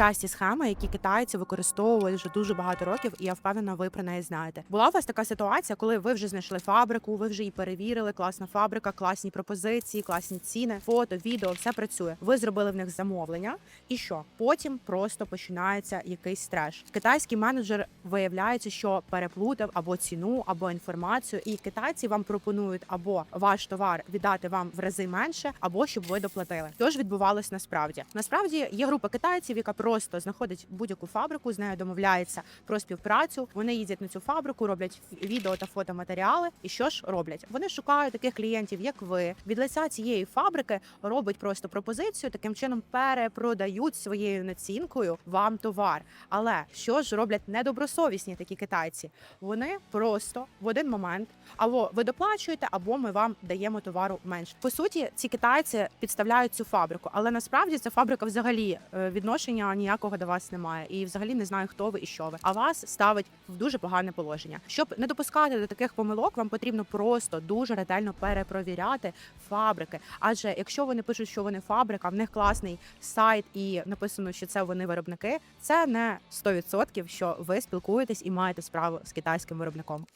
часті схеми, які китайці використовують вже дуже багато років, і я впевнена, ви про неї знаєте. Була у вас така ситуація, коли ви вже знайшли фабрику, ви вже її перевірили. Класна фабрика, класні пропозиції, класні ціни, фото, відео, все працює. Ви зробили в них замовлення, і що? Потім просто починається якийсь треш. Китайський менеджер виявляється, що переплутав або ціну, або інформацію, і китайці вам пропонують або ваш товар віддати вам в рази менше, або щоб ви доплатили. Що ж відбувалось насправді? Насправді є група китайців, яка просто знаходить будь-яку фабрику, з нею домовляється про співпрацю. Вони їздять на цю фабрику, роблять відео та фотоматеріали. І що ж роблять? Вони шукають таких клієнтів, як ви. Від лиця цієї фабрики робить просто пропозицію, таким чином перепродають своєю націнкою вам товар. Але що ж роблять недобросовісні такі китайці? Вони просто в один момент або ви доплачуєте, або ми вам даємо товару менше. По суті, ці китайці підставляють цю фабрику, але насправді ця фабрика взагалі е, відношення ніякого до вас немає, і взагалі не знаю, хто ви і що ви. А вас ставить в дуже погане положення. Щоб не допускати до таких помилок, вам потрібно просто дуже ретельно перепровіряти фабрики. Адже якщо вони пишуть, що вони фабрика, в них класний сайт і написано, що це вони виробники, це не 100%, що ви спілкуєтесь і маєте справу з китайським виробником.